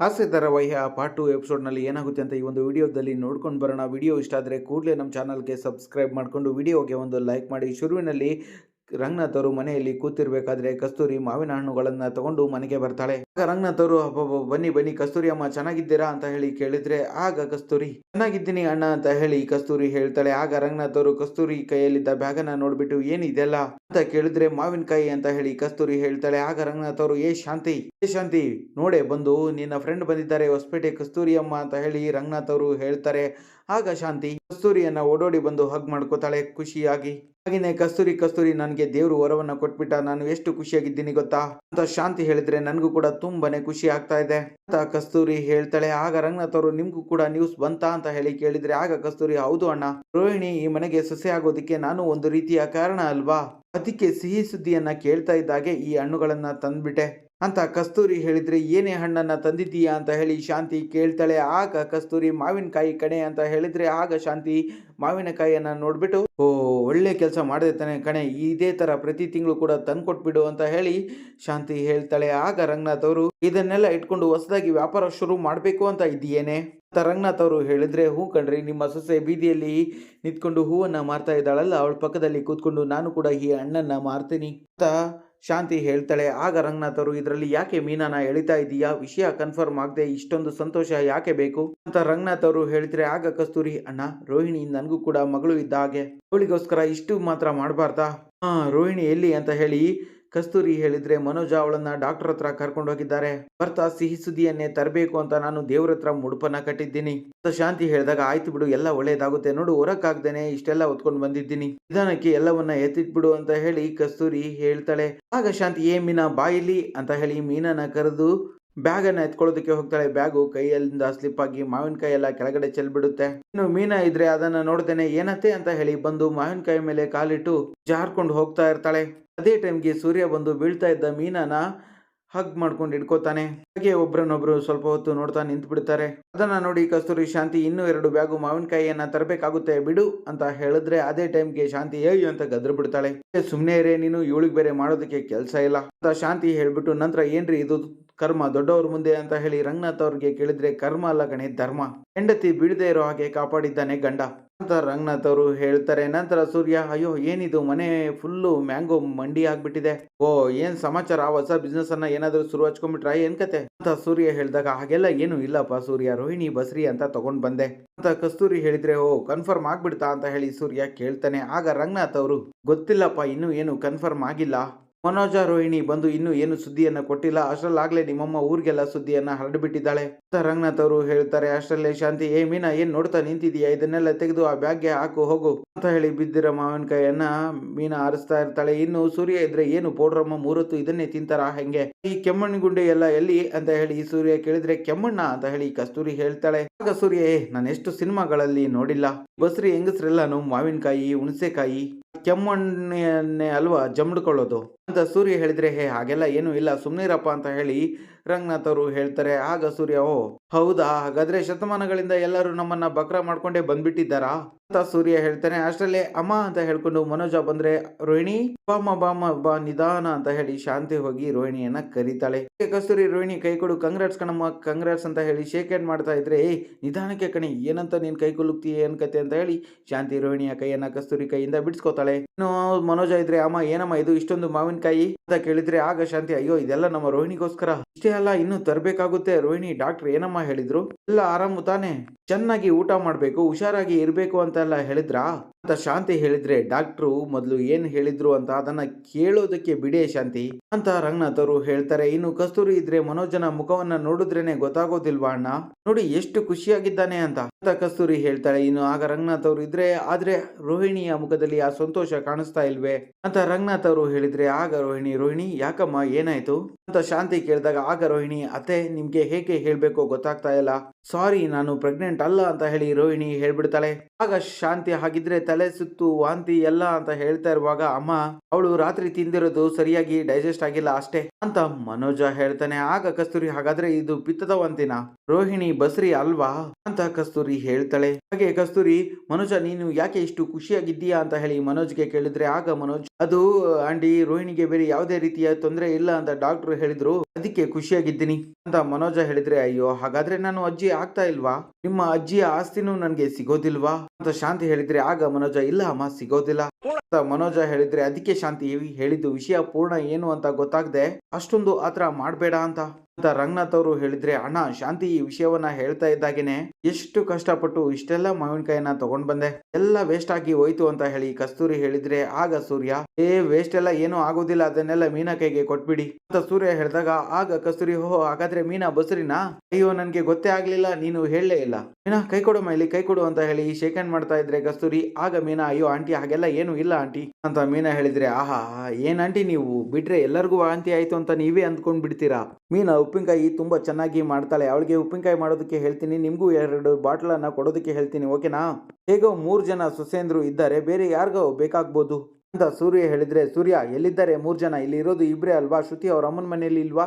ಹಾಸ್ಯ ಧಾರಾವಾಹಿಯ part two ಎಪಿಸೋಡ್ನಲ್ಲಿ ಏನಾಗುತ್ತೆ ಅಂತ ಈ ಒಂದು ವಿಡಿಯೋದಲ್ಲಿ ನೋಡ್ಕೊಂಡು ಬರೋಣ. ವಿಡಿಯೋ ಇಷ್ಟ ಆದರೆ ಕೂಡಲೇ ನಮ್ಮ ಚಾನಲ್ಗೆ ಸಬ್ಸ್ಕ್ರೈಬ್ ಮಾಡಿಕೊಂಡು, ವಿಡಿಯೋಗೆ ಒಂದು ಲೈಕ್ ಮಾಡಿ. ಶುರುವಿನಲ್ಲಿ ರಂಗನಾಥ್ ಅವರು ಮನೆಯಲ್ಲಿ ಕೂತಿರ್ಬೇಕಾದ್ರೆ ಕಸ್ತೂರಿ ಮಾವಿನ ಹಣ್ಣುಗಳನ್ನ ತಗೊಂಡು ಮನೆಗೆ ಬರ್ತಾಳೆ. ಆಗ ರಂಗನಾಥ್ ಅವರು ಬನ್ನಿ ಬನ್ನಿ, ಕಸ್ತೂರಿ ಅಮ್ಮ, ಚೆನ್ನಾಗಿದ್ದೀರಾ? ಅಂತ ಹೇಳಿ ಕೇಳಿದ್ರೆ, ಆಗ ಕಸ್ತೂರಿ. ಚೆನ್ನಾಗಿದ್ದೀನಿ ಅಣ್ಣ, ಅಂತ ಹೇಳಿ ಕಸ್ತೂರಿ ಹೇಳ್ತಾಳೆ. ಆಗ ರಂಗನಾಥ್ ಅವರು ಕಸ್ತೂರಿ ಕೈಯಲ್ಲಿದ್ದ ಬ್ಯಾಗನ್ನ ನೋಡ್ಬಿಟ್ಟು ಏನಿದೆಲ್ಲ ಅಂತ ಕೇಳಿದ್ರೆ, ಮಾವಿನಕಾಯಿ, ಅಂತ ಹೇಳಿ ಕಸ್ತೂರಿ ಹೇಳ್ತಾಳೆ. ಆಗ ರಂಗನಾಥ್ ಅವರು ಏ ಶಾಂತಿ ಏ ಶಾಂತಿ, ನೋಡೆ ಬಂದು ನಿನ್ನ ಫ್ರೆಂಡ್ ಬಂದಿದ್ದಾರೆ, ಹೊಸಪೇಟೆ ಕಸ್ತೂರಿ ಅಮ್ಮ, ಅಂತ ಹೇಳಿ ರಂಗನಾಥ್ ಅವರು ಹೇಳ್ತಾರೆ. ಆಗ ಶಾಂತಿ ಕಸ್ತೂರಿಯನ್ನ ಓಡೋಡಿ ಬಂದು ಹಗ್ ಮಾಡ್ಕೋತಾಳೆ ಖುಷಿಯಾಗಿ. ಹಾಗೇನೆ ಕಸ್ತೂರಿ ಕಸ್ತೂರಿ ನನಗೆ ದೇವರು ವರವನ್ನ ಕೊಟ್ಬಿಟ್ಟ, ನಾನು ಎಷ್ಟು ಖುಷಿಯಾಗಿದ್ದೀನಿ ಗೊತ್ತಾ? ಅಂತ ಶಾಂತಿ ಹೇಳಿದ್ರೆ ನನಗೂ ಕೂಡ ತುಂಬಾನೇ ಖುಷಿ ಆಗ್ತಾ ಇದೆ. ಅಂತ ಕಸ್ತೂರಿ ಹೇಳ್ತಾಳೆ, ಆಗ ರಂಗನಾಥ್ ಅವರು ನಿಮ್ಗೂ ಕೂಡ ನ್ಯೂಸ್ ಬಂತಾ? ಅಂತ ಹೇಳಿ ಕೇಳಿದ್ರೆ, ಆಗ ಕಸ್ತೂರಿ, ಹೌದು ಅಣ್ಣ. ರೋಹಿಣಿ ಈ ಮನೆಗೆ ಸೊಸೆ ಆಗೋದಕ್ಕೆ ನಾನು ಒಂದು ರೀತಿಯ ಕಾರಣ ಅಲ್ವಾ? ಅದಕ್ಕೆ ಸಿಹಿ ಸುದ್ದಿಯನ್ನ ಕೇಳ್ತಾ ಇದ್ದಾಗೆ ಈ ಹಣ್ಣುಗಳನ್ನ ತಂದ್ಬಿಟ್ಟೆ. ಅಂತ ಕಸ್ತೂರಿ ಹೇಳಿದ್ರೆ, ಏನೇ ಹಣ್ಣನ್ನು ತಂದಿದ್ದೀಯಾ? ಅಂತ ಹೇಳಿ ಶಾಂತಿ ಕೇಳ್ತಾಳೆ. ಆಗ ಕಸ್ತೂರಿ, ಮಾವಿನಕಾಯಿ ಕಣೆ ಅಂತ ಹೇಳಿದ್ರೆ, ಆಗ ಶಾಂತಿ ಮಾವಿನಕಾಯಿಯನ್ನು ನೋಡ್ಬಿಟ್ಟು, ಓ, ಒಳ್ಳೆ ಕೆಲಸ ಮಾಡಿದೆ ತಾನೆ ಕಣೆ, ಇದೇ ಥರ ಪ್ರತಿ ತಿಂಗಳು ಕೂಡ ತಂದುಕೊಟ್ಬಿಡು ಅಂತ ಹೇಳಿ ಶಾಂತಿ ಹೇಳ್ತಾಳೆ. ಆಗ ರಂಗನಾಥ್ ಅವರು, ಇದನ್ನೆಲ್ಲ ಇಟ್ಕೊಂಡು ಹೊಸದಾಗಿ ವ್ಯಾಪಾರ ಶುರು ಮಾಡಬೇಕು ಅಂತ ಇದೆಯೇನೆ ಅಂತ ರಂಗನಾಥ್ ಅವರು ಹೇಳಿದ್ರೆ, ಹೂ ಕಣ್ರಿ, ನಿಮ್ಮ ಸೊಸೆ ಬೀದಿಯಲ್ಲಿ ನಿಂತ್ಕೊಂಡು ಹೂವನ್ನು ಮಾರ್ತಾ ಇದ್ದಾಳಲ್ಲ, ಅವಳ ಪಕ್ಕದಲ್ಲಿ ಕೂತ್ಕೊಂಡು ನಾನು ಕೂಡ ಈ ಹಣ್ಣನ್ನ ಮಾರ್ತೀನಿ ಅಂತ ಶಾಂತಿ ಹೇಳ್ತಾಳೆ, ಆಗ ರಂಗನಾಥರು ಇದರಲ್ಲಿ ಯಾಕೆ ಮೀನಾನ ಎಳಿತಾ ಇದೀಯಾ? ವಿಷಯ ಕನ್ಫರ್ಮ್ ಆಗದೆ ಇಷ್ಟೊಂದು ಸಂತೋಷ ಯಾಕೆ ಬೇಕು? ಅಂತ ರಂಗನಾಥ್ ಅವರು ಹೇಳಿದ್ರೆ ಆಗ ಕಸ್ತೂರಿ ಅಣ್ಣ, ರೋಹಿಣಿ ನನಗೂ ಕೂಡ ಮಗಳು ಇದ್ದ ಹಾಗೆ, ಅವಳಿಗೋಸ್ಕರ ಇಷ್ಟು ಮಾತ್ರ ಮಾಡಬಾರ್ದಾ? ಹಾ, ರೋಹಿಣಿ ಎಲ್ಲಿ? ಅಂತ ಹೇಳಿ ಕಸ್ತೂರಿ ಹೇಳಿದ್ರೆ ಮನೋಜ ಅವಳನ್ನ ಡಾಕ್ಟರ್ ಹತ್ರ ಕರ್ಕೊಂಡು ಹೋಗಿದ್ದಾರೆ. ಭರ್ತ ಸಿಹಿ ಸುದ್ದಿಯನ್ನೇ ತರಬೇಕು ಅಂತ ನಾನು ದೇವ್ರ ಹತ್ರ ಮುಡುಪನ್ನ ಕಟ್ಟಿದ್ದೀನಿ. ಶಾಂತಿ ಹೇಳಿದಾಗ, ಆಯ್ತು ಬಿಡು, ಎಲ್ಲ ಒಳ್ಳೇದಾಗುತ್ತೆ. ನೋಡು ಹೊರಕ್ಕಾಗ್ದೇನೆ ಇಷ್ಟೆಲ್ಲ ಹೊತ್ಕೊಂಡು ಬಂದಿದ್ದೀನಿ. ನಿಧಾನಕ್ಕೆ ಎಲ್ಲವನ್ನ ಎತ್ತಿಟ್ಬಿಡು ಅಂತ ಹೇಳಿ ಕಸ್ತೂರಿ ಹೇಳ್ತಾಳೆ. ಆಗ ಶಾಂತಿ, ಏ ಮೀನಾ ಬಾಯಿಲಿ ಅಂತ ಹೇಳಿ ಮೀನನ್ನ ಕರೆದು ಬ್ಯಾಗನ್ನ ಎತ್ಕೊಳ್ಳೋದಕ್ಕೆ ಹೋಗ್ತಾಳೆ. ಬ್ಯಾಗು ಕೈಯಲ್ಲಿಂದ ಸ್ಲಿಪ್ ಆಗಿ ಮಾವಿನಕಾಯಿ ಎಲ್ಲ ಕೆಳಗಡೆ ಚೆಲ್ಬಿಡುತ್ತೆ. ಇನ್ನು ಮೀನಾ ಇದ್ರೆ ಅದನ್ನ ನೋಡ್ದೇನೆ ಏನತ್ತೆ ಅಂತ ಹೇಳಿ ಬಂದು ಮಾವಿನಕಾಯಿ ಮೇಲೆ ಕಾಲಿಟ್ಟು ಜಾರ್ಕೊಂಡು ಹೋಗ್ತಾ ಇರ್ತಾಳೆ. ಅದೇ ಟೈಮ್ಗೆ ಸೂರ್ಯ ಬಂದು ಬೀಳ್ತಾ ಇದ್ದ ಮೀನನ ಹಗ್ ಮಾಡ್ಕೊಂಡು ಇಟ್ಕೋತಾನೆ ಹಾಗೆ ಒಬ್ರನ್ನೊಬ್ರು ಸ್ವಲ್ಪ ಹೊತ್ತು ನೋಡ್ತಾ ನಿಂತು ಬಿಡ್ತಾರೆ ಅದನ್ನ ನೋಡಿ ಕಸ್ತೂರಿ ಶಾಂತಿ ಇನ್ನೂ ಎರಡು ಬ್ಯಾಗು ಮಾವಿನಕಾಯಿಯನ್ನ ತರಬೇಕಾಗುತ್ತೆ ಬಿಡು ಅಂತ ಹೇಳಿದ್ರೆ ಅದೇ ಟೈಮ್ಗೆ ಶಾಂತಿ ಏಯ್ ಅಂತ ಗದ್ರ ಬಿಡ್ತಾಳೆ. ಸುಮ್ಮನೆ ಇರೇ, ನೀನು ಇವಳಿಗೆ ಬೇರೆ ಮಾಡೋದಕ್ಕೆ ಕೆಲಸ ಇಲ್ಲ ಅಂತ ಶಾಂತಿ ಹೇಳ್ಬಿಟ್ಟು ನಂತರ ಏನ್ರಿ ಇದು ಕರ್ಮ? ದೊಡ್ಡವ್ರ ಮುಂದೆ ಅಂತ ಹೇಳಿ ರಂಗನಾಥ್ ಅವ್ರಿಗೆ ಕೇಳಿದ್ರೆ ಕರ್ಮ ಅಲ್ಲ ಗಣೆ ಧರ್ಮ. ಹೆಂಡತಿ ಬೀಳದೆ ಇರೋ ಹಾಗೆ ಕಾಪಾಡಿದ್ದಾನೆ ಗಂಡ. ಅಂತ ರಂಗನಾಥ್ ಅವರು ಹೇಳ್ತಾರೆ. ನಂತರ ಸೂರ್ಯ, ಅಯ್ಯೋ, ಏನಿದು? ಮನೆ ಫುಲ್ಲು ಮ್ಯಾಂಗೋ ಮಂಡಿ ಆಗ್ಬಿಟ್ಟಿದೆ. ಓ, ಏನ್ ಸಮಾಚಾರ? ಹೊಸ ಬಿಸ್ನೆಸ್ ಅನ್ನ ಏನಾದ್ರೂ ಶುರು ಹಚ್ಕೊಂಡ್ಬಿಟ್ರ? ಏನ್ ಕತೆ? ಅಂತ ಸೂರ್ಯ ಹೇಳಿದಾಗ, ಹಾಗೆಲ್ಲ ಏನು ಇಲ್ಲಪ್ಪ ಸೂರ್ಯ. ರೋಹಿಣಿ, ಬಸ್ರಿ ಅಂತ ತಗೊಂಡ್ ಬಂದೆ. ಅಂತ ಕಸ್ತೂರಿ ಹೇಳಿದ್ರೆ, ಓ ಕನ್ಫರ್ಮ್ ಆಗ್ಬಿಡ್ತಾ? ಅಂತ ಹೇಳಿ ಸೂರ್ಯ ಕೇಳ್ತಾನೆ. ಆಗ ರಂಗನಾಥ್ ಅವರು, ಗೊತ್ತಿಲ್ಲಪ್ಪ, ಇನ್ನೂ ಏನು ಕನ್ಫರ್ಮ್ ಆಗಿಲ್ಲ. ಮನೋಜ ರೋಹಿಣಿ ಬಂದು ಇನ್ನೂ ಏನು ಸುದ್ದಿಯನ್ನ ಕೊಟ್ಟಿಲ್ಲ. ಅಷ್ಟರಲ್ಲಾಗ್ಲೇ ನಿಮ್ಮಮ್ಮ ಊರಿಗೆಲ್ಲ ಸುದ್ದಿಯನ್ನ ಹರಡಿಬಿಟ್ಟಿದ್ದಾಳೆ. ರಂಗನಾಥ್ ಅವರು ಹೇಳ್ತಾರೆ, ಅಷ್ಟರಲ್ಲೇ ಶಾಂತಿ. ಏ, ಮೀನಾ, ಏನ್ ನೋಡ್ತಾ ನಿಂತಿದೀಯಾ ಇದನ್ನೆಲ್ಲ ತೆಗೆದು ಆ ಬ್ಯಾಗ್ಗೆ ಹಾಕು, ಹೋಗು ಅಂತ ಹೇಳಿ ಬಿದ್ದಿರೋ ಮಾವಿನಕಾಯಿಯನ್ನ ಮೀನಾ ಆರಿಸ್ತಾ ಇರ್ತಾಳೆ. ಇನ್ನು ಸೂರ್ಯ ಇದ್ರೆ ಏನು ಪೌಡ್ರಮ್ಮ ಮೂರೊತ್ತು ಇದನ್ನೇ ತಿಂತಾರ ಹೆಂಗೆ? ಈ ಕೆಮ್ಮಣ್ಣ ಗುಂಡೆ ಎಲ್ಲ ಎಲ್ಲಿ ಅಂತ ಹೇಳಿ ಈ ಸೂರ್ಯ ಕೇಳಿದ್ರೆ, ಕೆಮ್ಮಣ್ಣ ಅಂತ ಹೇಳಿ ಕಸ್ತೂರಿ ಹೇಳ್ತಾಳೆ. ಆಗ ಸೂರ್ಯ ನಾನು ಎಷ್ಟು ಸಿನಿಮಾಗಳಲ್ಲಿ ನೋಡಿಲ್ಲ. ಬಸ್ರಿ ಹೆಂಗಸ್ರೆಲ್ಲಾನು ಮಾವಿನಕಾಯಿ, ಹುಣಸೆಕಾಯಿ ಕೆಮ್ಮಣ್ಣನ್ನೇ ಅಲ್ವಾ ಜಮ್ಡ್ಕೊಳ್ಳೋದು? ಅಂತ ಸೂರ್ಯ ಹೇಳಿದ್ರೆ ಹೇ ಹಾಗೆಲ್ಲ ಏನು ಇಲ್ಲ. ಸುಮ್ಮನಿರಪ್ಪ ಅಂತ ಹೇಳಿ ರಂಗನಾಥ್ ಅವರು ಹೇಳ್ತಾರೆ, ಆಗ ಸೂರ್ಯ ಓ ಹೌದಾ? ಹಾಗಾದ್ರೆ ಶತಮಾನಗಳಿಂದ ಎಲ್ಲರೂ ನಮ್ಮನ್ನ ಬಕ್ರ ಮಾಡ್ಕೊಂಡೇ ಬಂದ್ಬಿಟ್ಟಿದ್ದಾರಾ? ಅಂತ ಸೂರ್ಯ ಹೇಳ್ತಾನೆ, ಅಷ್ಟರಲ್ಲೇ ಅಮ್ಮ ಅಂತ ಹೇಳ್ಕೊಂಡು ಮನೋಜ ಬಂದ್ರೆ, ರೋಹಿಣಿ ಬಾಮ ಬಾಮ ಬಾ ನಿಧಾನ ಅಂತ ಹೇಳಿ ಶಾಂತಿ ಹೋಗಿ ರೋಹಿಣಿಯನ್ನ ಕರೀತಾಳೆ. ಕಸ್ತೂರಿ ರೋಹಿಣಿ, ಕೈ ಕೊಡು, ಕಂಗ್ರಾಟ್ಸ್ ಕಣಮ್ಮ, ಕಂಗ್ರಾಟ್ಸ್ ಅಂತ ಹೇಳಿ ಶೇಕ್ ಹ್ಯಾಂಡ್ ಮಾಡ್ತಾ ಇದ್ರೆ, ಏ, ನಿಧಾನಕ್ಕೆ ಕಣಿ, ಏನಂತ ನೀನ್ ಕೈ ಕುಲುಕ್ತೀಯ ಏನ್ ಕತೆ ಅಂತ ಹೇಳಿ ಶಾಂತಿ ರೋಹಿಣಿಯ ಕೈಯನ್ನ ಕಸ್ತೂರಿ ಕೈಯಿಂದ ಬಿಡಿಸ್ಕೋತಾಳೆ. ಮನೋಜ ಇದ್ರೆ, ಅಮ್ಮ, ಏನಮ್ಮ ಇದು ಇಷ್ಟೊಂದು ಮಾವಿನಕಾಯಿ? ಅಂತ ಕೇಳಿದ್ರೆ, ಆಗ ಶಾಂತಿ, ಅಯ್ಯೋ, ಇದೆಲ್ಲ ನಮ್ಮ ರೋಹಿಣಿಗೋಸ್ಕರ. ಇಷ್ಟೇ ಅಲ್ಲ, ಇನ್ನು ತರಬೇಕಾಗುತ್ತೆ. ರೋಹಿಣಿ, ಡಾಕ್ಟರ್ ಏನಮ್ಮ ಹೇಳಿದ್ರು? ಎಲ್ಲ ಆರಾಮು ತಾನೆ? ಚೆನ್ನಾಗಿ ಊಟ ಮಾಡಬೇಕು, ಹುಷಾರಾಗಿ ಇರಬೇಕು ಅಂತೆಲ್ಲ ಹೇಳಿದ್ರಾ? ಅಂತ ಶಾಂತಿ ಹೇಳಿದ್ರೆ ಡಾಕ್ಟ್ರು ಮೊದಲು ಏನ್ ಹೇಳಿದ್ರು ಅಂತ ಅದನ್ನ ಕೇಳೋದಕ್ಕೆ ಬಿಡೇ ಶಾಂತಿ. ಅಂತ ರಂಗನಾಥ್ ಅವರು ಹೇಳ್ತಾರೆ. ಇನ್ನು ಕಸ್ತೂರಿ ಇದ್ರೆ ಮನೋಜನ ಮುಖವನ್ನ ನೋಡಿದ್ರೇನೆ ಗೊತ್ತಾಗೋದಿಲ್ವಾ ಅಣ್ಣ? ನೋಡಿ ಎಷ್ಟು ಖುಷಿಯಾಗಿದ್ದಾನೆ ಅಂತ ಅಂತ ಕಸ್ತೂರಿ ಹೇಳ್ತಾಳೆ. ಇನ್ನು ಆಗ ರಂಗನಾಥ್ ಅವರು ಇದ್ರೆ, ಆದ್ರೆ ರೋಹಿಣಿಯ ಮುಖದಲ್ಲಿ ಆ ಸಂತೋಷ ಕಾಣಿಸ್ತಾ ಇಲ್ವೇ? ಅಂತ ರಂಗನಾಥ್ ಅವರು ಹೇಳಿದ್ರೆ, ಆಗ ರೋಹಿಣಿ ರೋಹಿಣಿ, ಯಾಕಮ್ಮ ಏನಾಯ್ತು? ಅಂತ ಶಾಂತಿ ಕೇಳಿದಾಗ, ಆಗ ರೋಹಿಣಿ, ಅತ್ತೆ ನಿಮ್ಗೆ ಹೇಗೆ ಹೇಳ್ಬೇಕು ಗೊತ್ತಾಗ್ತಾ ಇಲ್ಲ. ಸಾರಿ, ನಾನು ಪ್ರೆಗ್ನೆಂಟ್ ಅಲ್ಲ ಅಂತ ಹೇಳಿ ರೋಹಿಣಿ ಹೇಳ್ಬಿಡ್ತಾಳೆ. ಆಗ ಶಾಂತಿ ಹಾಗಿದ್ರೆ ತಲೆ ಸುತ್ತು ವಾಂತಿ ಎಲ್ಲ ಅಂತ ಹೇಳ್ತಾ ಇರುವಾಗ ಅಮ್ಮ ಅವಳು ರಾತ್ರಿ ತಿಂದಿರೋದು ಸರಿಯಾಗಿ ಡೈಜೆಸ್ಟ್ ಆಗಿಲ್ಲ ಅಷ್ಟೇ. ಅಂತ ಮನೋಜ ಹೇಳ್ತಾನೆ, ಆಗ ಕಸ್ತೂರಿ ಹಾಗಾದ್ರೆ ಇದು ಪಿತ್ತದ ವಾಂತಿನ ರೋಹಿಣಿ, ಬಸ್ರಿ ಅಲ್ವಾ? ಅಂತ ಕಸ್ತೂರಿ ಹೇಳ್ತಾಳೆ. ಹಾಗೆ ಕಸ್ತೂರಿ, ಮನೋಜ, ನೀನು ಯಾಕೆ ಇಷ್ಟು ಖುಷಿಯಾಗಿದ್ದೀಯಾ? ಅಂತ ಹೇಳಿ ಮನೋಜ್ಗೆ ಕೇಳಿದ್ರೆ, ಆಗ ಮನೋಜ್, ಅದು ಆಂಡಿ ರೋಹಿಣಿಗೆ ಬೇರೆ ಯಾವುದೇ ರೀತಿಯ ತೊಂದರೆ ಇಲ್ಲ ಅಂತ ಡಾಕ್ಟರ್ ಹೇಳಿದ್ರು, ಅದಕ್ಕೆ ಖುಷಿಯಾಗಿದ್ದೀನಿ. ಅಂತ ಮನೋಜ ಹೇಳಿದ್ರೆ, ಅಯ್ಯೋ, ಹಾಗಾದ್ರೆ ನಾನು ಅಜ್ಜಿ ಆಗ್ತಾ ಇಲ್ವಾ? ನಿಮ್ಮ ಅಜ್ಜಿಯ ಆಸ್ತಿನೂ ನನಗೆ ಸಿಗೋದಿಲ್ವಾ? ಅಂತ ಶಾಂತಿ ಹೇಳಿದ್ರೆ, ಆಗ ಮನೋಜ, ಇಲ್ಲ ಅಮ್ಮ, ಸಿಗೋದಿಲ್ಲ. ಮನೋಜ ಹೇಳಿದ್ರೆ ಅದಕ್ಕೆ ಶಾಂತಿ ಹೇಳಿದ್ದು ವಿಷಯ ಪೂರ್ಣ ಏನು ಅಂತ ಗೊತ್ತಾಗದೆ ಅಷ್ಟೊಂದು ಆತರ ಮಾಡಬೇಡ ಅಂತ. ಅಂತ ರಂಗನಾಥ್ ಅವರು ಹೇಳಿದ್ರೆ, ಅಣ್ಣ, ಶಾಂತಿ ಈ ವಿಷಯವನ್ನ ಹೇಳ್ತಾ ಇದ್ದಾಗೇನೆ ಎಷ್ಟು ಕಷ್ಟಪಟ್ಟು ಇಷ್ಟೆಲ್ಲ ಮಾವಿನಕಾಯಿನ ತಗೊಂಡ್ ಬಂದೆ. ಎಲ್ಲ ವೇಸ್ಟ್ ಆಗಿ ಹೋಯ್ತು ಅಂತ ಹೇಳಿ ಕಸ್ತೂರಿ ಹೇಳಿದ್ರೆ, ಆಗ ಸೂರ್ಯ, ಏ ವೇಸ್ಟ್ ಎಲ್ಲ ಏನೂ ಆಗೋದಿಲ್ಲ, ಅದನ್ನೆಲ್ಲ ಮೀನ ಕೈಗೆ ಕೊಟ್ಬಿಡಿ. ಅಂತ ಸೂರ್ಯ ಹೇಳಿದಾಗ, ಆಗ ಕಸ್ತೂರಿ, ಹೋ ಹಾಗಾದ್ರೆ ಮೀನಾ ಬಸರಿನಾ? ಅಯ್ಯೋ, ನನ್ಗೆ ಗೊತ್ತೇ ಆಗ್ಲಿಲ್ಲ, ನೀನು ಹೇಳಲೇ ಇಲ್ಲ. ಮೀನಾ, ಕೈ ಕೊಡು ಇಲ್ಲಿ ಕೈ ಕೊಡು ಅಂತ ಹೇಳಿ ಶೇಕ್ ಹ್ಯಾಂಡ್ ಮಾಡ್ತಾ ಇದ್ರೆ ಕಸ್ತೂರಿ, ಆಗ ಮೀನಾ, ಅಯ್ಯೋ, ಆಂಟಿ, ಹಾಗೆಲ್ಲ ಏನು ಇಲ್ಲ, ಆಂಟಿ. ಅಂತ ಮೀನಾ ಹೇಳಿದ್ರೆ, ಆಹಾ, ಏನ್ ಆಂಟಿ ನೀವು? ಬಿಟ್ರೆ ಎಲ್ಲರಿಗೂ ವಾಂತಿ ಆಯ್ತು ಅಂತ ನೀವೇ ಅಂದ್ಕೊಂಡ್ ಬಿಡ್ತೀರಾ ಮೀನಾ ಉಪ್ಪಿನಕಾಯಿ ತುಂಬ ಚೆನ್ನಾಗಿ ಮಾಡ್ತಾಳೆ. ಅವಳಿಗೆ ಉಪ್ಪಿನಕಾಯಿ ಮಾಡೋದಕ್ಕೆ ಹೇಳ್ತೀನಿ. ನಿಮಗೂ ಎರಡು ಬಾಟ್ಲನ್ನು ಕೊಡೋದಕ್ಕೆ ಹೇಳ್ತೀನಿ. ಓಕೆನಾ? ಹೇಗೋ ಮೂರು ಜನ ಸೊಸೆಂದರು ಇದ್ದಾರೆ. ಬೇರೆ ಯಾರಿಗೋ ಬೇಕಾಗ್ಬೋದು ಅಂತ ಸೂರ್ಯ ಹೇಳಿದ್ರೆ, ಸೂರ್ಯ ಎಲ್ಲಿದ್ದಾರೆ ಮೂರು ಜನ? ಇಲ್ಲಿ ಇರೋದು ಇಬ್ರೇ ಅಲ್ವಾ? ಶ್ರುತಿ ಅವ್ರ ಅಮ್ಮನ ಮನೆಯಲ್ಲಿ ಇಲ್ವಾ?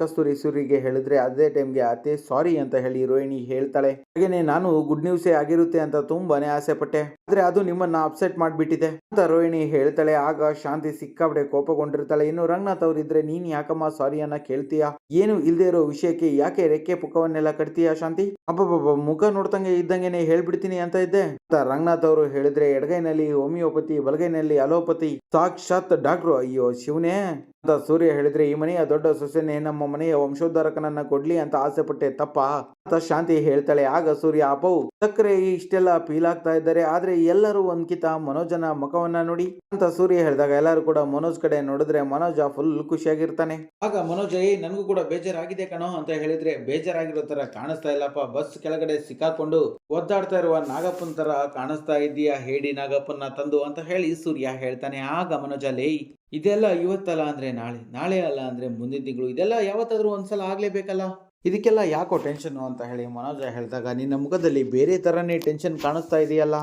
ಕಸ್ತೂರಿ ಸೂರಿಗೆ ಹೇಳಿದ್ರೆ ಅದೇ ಟೈಮ್ಗೆ ಅತ್ತೆ ಸಾರಿ ಅಂತ ಹೇಳಿ ರೋಹಿಣಿ ಹೇಳ್ತಾಳೆ. ಹಾಗೇನೆ ನಾನು ಗುಡ್ ನ್ಯೂಸೇ ಆಗಿರುತ್ತೆ ಅಂತ ತುಂಬಾನೇ ಆಸೆ ಪಟ್ಟೆ ಆದ್ರೆ ಅದು ನಿಮ್ಮನ್ನ ಅಪ್ಸೆಟ್ ಮಾಡ್ಬಿಟ್ಟಿದೆ ಅಂತ ರೋಹಿಣಿ ಹೇಳ್ತಾಳೆ. ಆಗ ಶಾಂತಿ ಸಿಕ್ಕಾಬಡೆ ಕೋಪಗೊಂಡಿರ್ತಾಳೆ. ಇನ್ನು ರಂಗನಾಥ್ ಅವ್ರಿದ್ರೆ ನೀನ್ ಯಾಕಮ್ಮ ಸಾರಿ ಅನ್ನ ಕೇಳ್ತೀಯಾ? ಏನು ಇಲ್ದೇ ಇರೋ ವಿಷಯಕ್ಕೆ ಯಾಕೆ ರೆಕ್ಕೆ ಪುಕ್ಕವನ್ನೆಲ್ಲ ಕಟ್ತೀಯಾ ಶಾಂತಿ? ಅಬ್ಬಬ್ಬ ಮುಖ ನೋಡ್ತಂಗೆ ಇದ್ದಂಗೆನೆ ಹೇಳ್ಬಿಡ್ತೀನಿ ಅಂತ ಇದ್ದೆ. ಅಂತ ರಂಗನಾಥ್ ಅವರು ಹೇಳಿದ್ರೆ ಎಡಗೈನಲ್ಲಿ ಹೋಮಿಯೋಪತಿ, ಬಲಗೈನಲ್ಲಿ ಅಲೋಪತಿ, ಸಾಕ್ಷಾತ್ ಡಾಕ್ಟ್ರು. ಅಯ್ಯೋ, ಶಿವನೇ. ಅಂತ ಸೂರ್ಯ ಹೇಳಿದ್ರೆ, ಈ ಮನೆಯ ದೊಡ್ಡ ಸೊಸೆನೇ ನಮ್ಮ ಮನೆಯ ವಂಶೋದ್ಧಾರಕನನ್ನ ಕೊಡ್ಲಿ ಅಂತ ಆಸೆ ಪಟ್ಟೆ. ತಪ್ಪ? ಅಂತ ಶಾಂತಿ ಹೇಳ್ತಾಳೆ, ಆಗ ಸೂರ್ಯ ಅಪೌ ಸಕ್ಕರೆ ಇಷ್ಟೆಲ್ಲ ಫೀಲ್ ಆಗ್ತಾ ಇದ್ದಾರೆ, ಆದ್ರೆ ಎಲ್ಲರೂ ಒಂದ್ಕಿತ ಮನೋಜನ ಮುಖವನ್ನ ನೋಡಿ. ಅಂತ ಸೂರ್ಯ ಹೇಳಿದಾಗ ಎಲ್ಲರೂ ಕೂಡ ಮನೋಜ್ ಕಡೆ ನೋಡಿದ್ರೆ ಮನೋಜ ಫುಲ್ ಖುಷಿಯಾಗಿರ್ತಾನೆ. ಆಗ ಮನೋಜ ಏ ನನಗೂ ಕೂಡ ಬೇಜಾರಾಗಿದೆ ಕಣೋ ಅಂತ ಹೇಳಿದ್ರೆ, ಬೇಜಾರಾಗಿರೋ ತರ ಕಾಣಿಸ್ತಾ ಇಲ್ಲಪ್ಪ, ಬಸ್ ಕೆಳಗಡೆ ಸಿಕ್ಕಾಕೊಂಡು ಒದ್ದಾಡ್ತಾ ಇರುವ ನಾಗಪ್ಪನ್ ತರ ಕಾಣಿಸ್ತಾ ಇದೀಯಾ ಹೇಳಿ ನಾಗಪ್ಪನ್ನ ತಂದು ಅಂತ ಹೇಳಿ ಸೂರ್ಯ ಹೇಳ್ತಾನೆ. ಆಗ ಮನೋಜ, ಲೇ, ಇದೆಲ್ಲ ಇವತ್ತಲ್ಲ ಅಂದ್ರೆ ನಾಳೆ ನಾಳೆ ಅಲ್ಲ ಅಂದ್ರೆ ಮುಂದಿನ ತಿಂಗಳು, ಇದೆಲ್ಲ ಯಾವತ್ತಾದ್ರೂ ಒಂದ್ಸಲ ಆಗ್ಲೇಬೇಕಲ್ಲ? ಇದಕ್ಕೆಲ್ಲ ಯಾಕೋ ಟೆನ್ಷನ್ನು ಅಂತ ಹೇಳಿ ಮನೋಜ ಹೇಳಿದಾಗ ನಿನ್ನ ಮುಖದಲ್ಲಿ ಬೇರೆ ಥರನೇ ಟೆನ್ಷನ್ ಕಾಣಿಸ್ತಾ ಇದೆಯಲ್ಲ?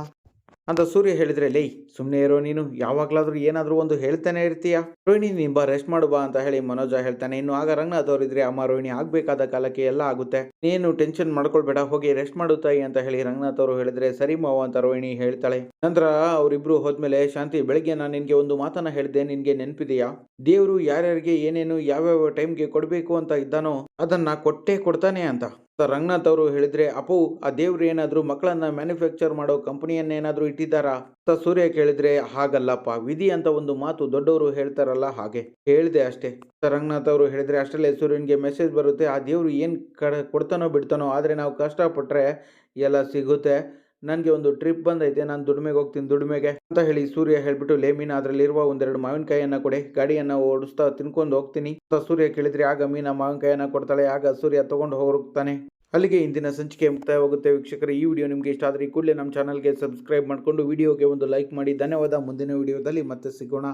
ಅಂತ ಸೂರ್ಯ ಹೇಳಿದ್ರೆ, ಲೈ ಸುಮ್ಮನೆ ಇರೋ ನೀನು, ಯಾವಾಗಲಾದರೂ ಏನಾದರೂ ಒಂದು ಹೇಳ್ತಾನೆ ಇರ್ತೀಯ? ರೋಹಿಣಿ, ನೀನು ಬಾ ರೆಸ್ಟ್ ಮಾಡು ಬಾ ಅಂತ ಹೇಳಿ ಮನೋಜ ಹೇಳ್ತಾನೆ. ಇನ್ನು ಆಗ ರಂಗನಾಥ್ ಅವರಿದ್ರೆ ಅಮ್ಮ, ರೋಹಿಣಿ, ಆಗ್ಬೇಕಾದ ಕಾಲಕ್ಕೆ ಎಲ್ಲ ಆಗುತ್ತೆ. ನೀನು ಟೆನ್ಷನ್ ಮಾಡ್ಕೊಳ್ಬೇಡ, ಹೋಗಿ ರೆಸ್ಟ್ ಮಾಡು ತಾಯಿ ಅಂತ ಹೇಳಿ ರಂಗನಾಥ್ ಅವರು ಹೇಳಿದ್ರೆ, ಸರಿ ಮಾವ ಅಂತ ರೋಹಿಣಿ ಹೇಳ್ತಾಳೆ. ನಂತರ ಅವರಿಬ್ರು ಹೋದ್ಮೇಲೆ, ಶಾಂತಿ, ಬೆಳಗ್ಗೆ ನಾನು ನಿನ್ಗೆ ಒಂದು ಮಾತನ್ನ ಹೇಳಿದೆ, ನಿನ್ಗೆ ನೆನಪಿದೆಯಾ? ದೇವರು ಯಾರ್ಯಾರಿಗೆ ಏನೇನು, ಯಾವ್ಯಾವ ಟೈಮ್ಗೆ ಕೊಡಬೇಕು ಅಂತ ಇದ್ದಾನೋ, ಅದನ್ನ ಕೊಟ್ಟೇ ಕೊಡ್ತಾನೆ ಅಂತ ಅಂತ. ರಂಗನಾಥ್ ಅವರು ಹೇಳಿದ್ರೆ, ಅಪ್ಪು, ಆ ದೇವ್ರು ಏನಾದರೂ ಮಕ್ಕಳನ್ನ ಮ್ಯಾನುಫ್ಯಾಕ್ಚರ್ ಮಾಡೋ ಕಂಪನಿಯನ್ನೇನಾದ್ರೂ ಇಟ್ಟಿದ್ದಾರಾ? ಅಂತ ಸೂರ್ಯ ಕೇಳಿದ್ರೆ, ಹಾಗಲ್ಲಪ್ಪ, ವಿಧಿ ಅಂತ ಒಂದು ಮಾತು ದೊಡ್ಡವರು ಹೇಳ್ತಾರಲ್ಲ ಹಾಗೆ. ಹೇಳಿದೆ ಅಷ್ಟೇ. ರಂಗನಾಥ್ ಅವರು ಹೇಳಿದ್ರೆ, ಅಷ್ಟರಲ್ಲೇ ಸೂರ್ಯನಿಗೆ ಮೆಸೇಜ್ ಬರುತ್ತೆ, ಆ ದೇವ್ರು ಏನು ಕಡ, ಕೊಡ್ತಾನೋ ಬಿಡ್ತಾನೋ, ಆದ್ರೆ ನಾವು ಕಷ್ಟಪಟ್ಟರೆ ಎಲ್ಲ ಸಿಗುತ್ತೆ. ನನಗೆ ಒಂದು ಟ್ರಿಪ್ ಬಂದೈತೆ, ನಾನು ದುಡಿಮೆಗೆ ಹೋಗ್ತೀನಿ, ದುಡಿಮೆಗೆ ಅಂತ ಹೇಳಿ ಸೂರ್ಯ ಹೇಳ್ಬಿಟ್ಟು ಲೇಮೀನ್ ಅದರಲ್ಲಿರುವ ಒಂದೆರಡು ಮಾವಿನಕಾಯಿಯನ್ನ ಕೊಡೆ, ಗಾಡಿಯನ್ನ ಓಡಿಸ್ತಾ ತಿನ್ಕೊಂಡು ಹೋಗ್ತೀನಿ. ಅಂತ ಸೂರ್ಯ ಕೇಳಿದ್ರೆ, ಆಗ ಮೀನಾ ಮಾವಿನಕಾಯಿಯನ್ನ ಕೊಡ್ತಾಳೆ, ಆಗ ಸೂರ್ಯ ತಗೊಂಡು ಹೋಗ್ತಾನೆ. ಅಲ್ಲಿಗೆ ಇಂದಿನ ಸಂಚಿಕೆ ಮುಕ್ತಾಯವಾಗುತ್ತೆ. ವೀಕ್ಷಕರು, ಈ ವಿಡಿಯೋ ನಿಮಗೆ ಇಷ್ಟ ಆದರೆ ಕೂಡಲೇ ನಮ್ಮ ಚಾನಲ್ಗೆ ಸಬ್ಸ್ಕ್ರೈಬ್ ಮಾಡಿಕೊಂಡು, ವಿಡಿಯೋಗೆ ಒಂದು ಲೈಕ್ ಮಾಡಿ. ಧನ್ಯವಾದ. ಮುಂದಿನ ವಿಡಿಯೋದಲ್ಲಿ ಮತ್ತೆ ಸಿಗೋಣ.